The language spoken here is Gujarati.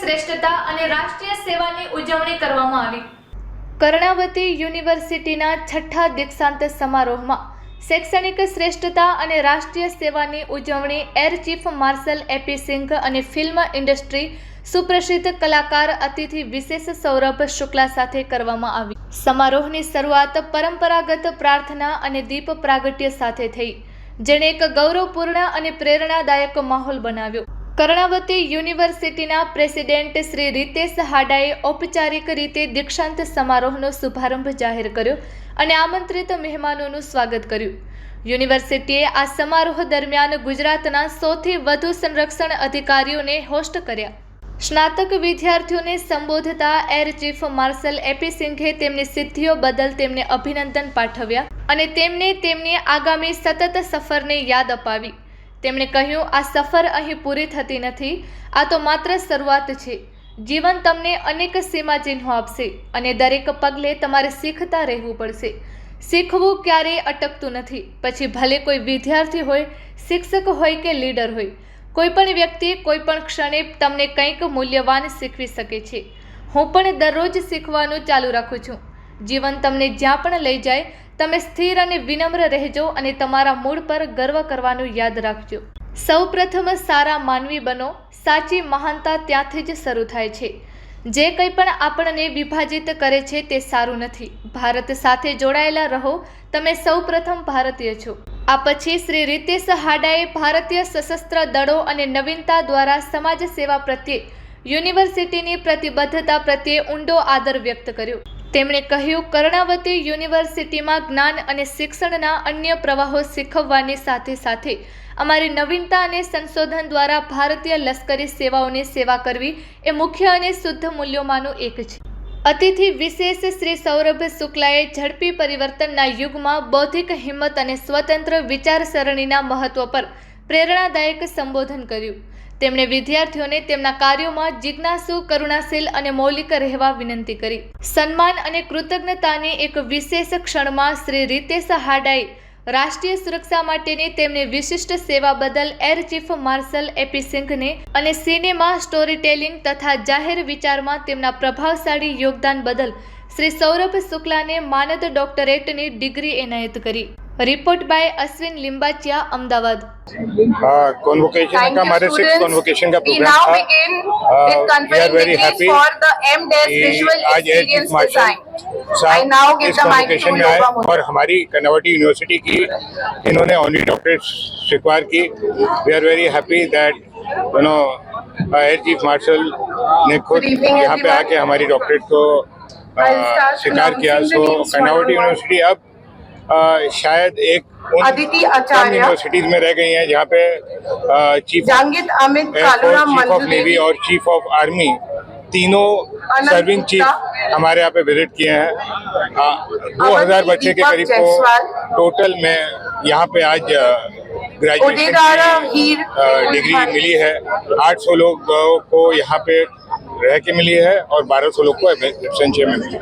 શ્રેષ્ઠતા અને રાષ્ટ્રીય સેવાની ઉજવણી કરવામાં આવી. કર્ણાવતી યુનિવર્સિટીના છઠ્ઠા દીક્ષાંત સમારોહમાં શૈક્ષણિક શ્રેષ્ઠતા અને રાષ્ટ્રીય સેવાની ઉજવણી air chief marshal AP Singh અને ફિલ્મ ઇન્ડસ્ટ્રી સુપ્રસિદ્ધ કલાકાર અતિથિ વિશેષ સૌરભ શુક્લા સાથે કરવામાં આવી. સમારોહની શરૂઆત પરંપરાગત પ્રાર્થના અને દીપ પ્રાગટ્ય સાથે થઈ, જેણે એક ગૌરવપૂર્ણ અને પ્રેરણાદાયક માહોલ બનાવ્યો. કર્ણાવતી યુનિવર્સિટીના પ્રેસિડેન્ટ શ્રી રીતેશ હાડાએ ઔપચારિક રીતે દીક્ષાંત સમારોહનો શુભારંભ જાહેર કર્યો અને આમંત્રિત મહેમાનોનું સ્વાગત કર્યું. યુનિવર્સિટીએ આ સમારોહ દરમિયાન ગુજરાતના સૌથી વધુ સંરક્ષણ અધિકારીઓને હોસ્ટ કર્યા. સ્નાતક વિદ્યાર્થીઓને સંબોધતા એર ચીફ માર્શલ એપી સિંઘે તેમની સિદ્ધિઓ બદલ તેમને અભિનંદન પાઠવ્યા અને તેમને તેમની આગામી સતત સફરને યાદ અપાવી. તેમણે કહ્યું, આ સફર અહીં પૂરી થતી નથી. આ તો માત્ર શરૂઆત છે. જીવન તમને અનેક સીમાચિહ્નો આપશે અને દરેક પગલે તમારે શીખતા રહેવું પડશે. શીખવું ક્યારેય અટકતું નથી. પછી ભલે કોઈ વિદ્યાર્થી હોય, શિક્ષક હોય કે લીડર હોય, કોઈ પણ વ્યક્તિ કોઈ પણ ક્ષણે તમને કંઈક મૂલ્યવાન શીખવી શકે છે. હું પણ દરરોજ શીખવાનું ચાલુ રાખું છું. જીવન તમને જ્યાં પણ લઈ જાય તમે સ્થિર અને વિનમ્ર રહેજો અને તમારા મૂળ પર ગર્વ કરવાનું યાદ રાખજો. સૌ પ્રથમ સારા માનવી બનો. સાચી મહાનતા ત્યાંથી જ શરૂ થાય છે. જે કંઈ પણ આપણને વિભાજિત કરે છે તે સારું નથી. ભારત સાથે જોડાયેલા રહો. તમે સૌ પ્રથમ ભારતીય છો. આ પછી શ્રી રીતેશ હાડાએ ભારતીય સશસ્ત્ર દળો અને નવીનતા દ્વારા સમાજ સેવા પ્રત્યે યુનિવર્સિટીની પ્રતિબદ્ધતા પ્રત્યે ઊંડો આદર વ્યક્ત કર્યો. તેમણે કહ્યું, કર્ણાવતી યુનિવર્સિટીમાં જ્ઞાન અને શિક્ષણના અન્ય પ્રવાહો શીખવવાની સાથે સાથે અમારી નવીનતા અને સંશોધન દ્વારા ભારતીય લશ્કરી સેવાઓની સેવા કરવી એ મુખ્ય અને શુદ્ધ મૂલ્યોમાંનું એક છે. અતિથિ વિશેષ શ્રી સૌરભ શુક્લાએ ઝડપી પરિવર્તનના યુગમાં બૌદ્ધિક હિંમત અને સ્વતંત્ર વિચારસરણીના મહત્વ પર પ્રેરણાદાયક સંબોધન કર્યું. તેમણે વિદ્યાર્થીઓને તેમના કાર્યોમાં જિજ્ઞાસુ, કરુણાશીલ અને મૌલિક રહેવા વિનંતી કરી. સન્માન અને કૃતજ્ઞતાની એક વિશેષ ક્ષણમાં શ્રી રીતેશ હાડાએ રાષ્ટ્રીય સુરક્ષા માટેની તેમની વિશિષ્ટ સેવા બદલ એર ચીફ માર્શલ એપી સિંઘને અને સિનેમા સ્ટોરી ટેલિંગ તથા જાહેર વિચારમાં તેમના પ્રભાવશાળી યોગદાન બદલ શ્રી સૌરભ શુક્લાને માનદ ડોક્ટરેટની ડિગ્રી એનાયત કરી. Report by Ashwin Limbachiya Ahmedabad convocation का हमारे सिक्स कॉन्वोकेशन का प्रोग्राम था। We are very happy for the M Des visual आज I now give the convocation to आए और हमारी कनवटी यूनिवर्सिटी की इन्होंने ऑनरी डॉक्टरेट स्वीकार की। We are very happy that you know air chief marshal ने खुद यहाँ पे आके हमारी डॉक्टरेट को स्वीकार किया। सो कनावटी यूनिवर्सिटी अब शायद एक अदिति आचार्य। यूनिवर्सिटीज में रह गई हैं जहाँ पे चीफ जंगित अमित कालूराम चीफ ऑफ़ नेवी और चीफ ऑफ़ आर्मी तीनों सर्विंग चीफ हमारे यहाँ पे विज़िट किए हैं। दो हज़ार बच्चे के करीब को टोटल में यहाँ पे आज ग्रेजुएशन डिग्री मिली है। 800 लोग को यहाँ पे रह के मिली है और 1200 लोग को एब्सेंशिया में मिली है।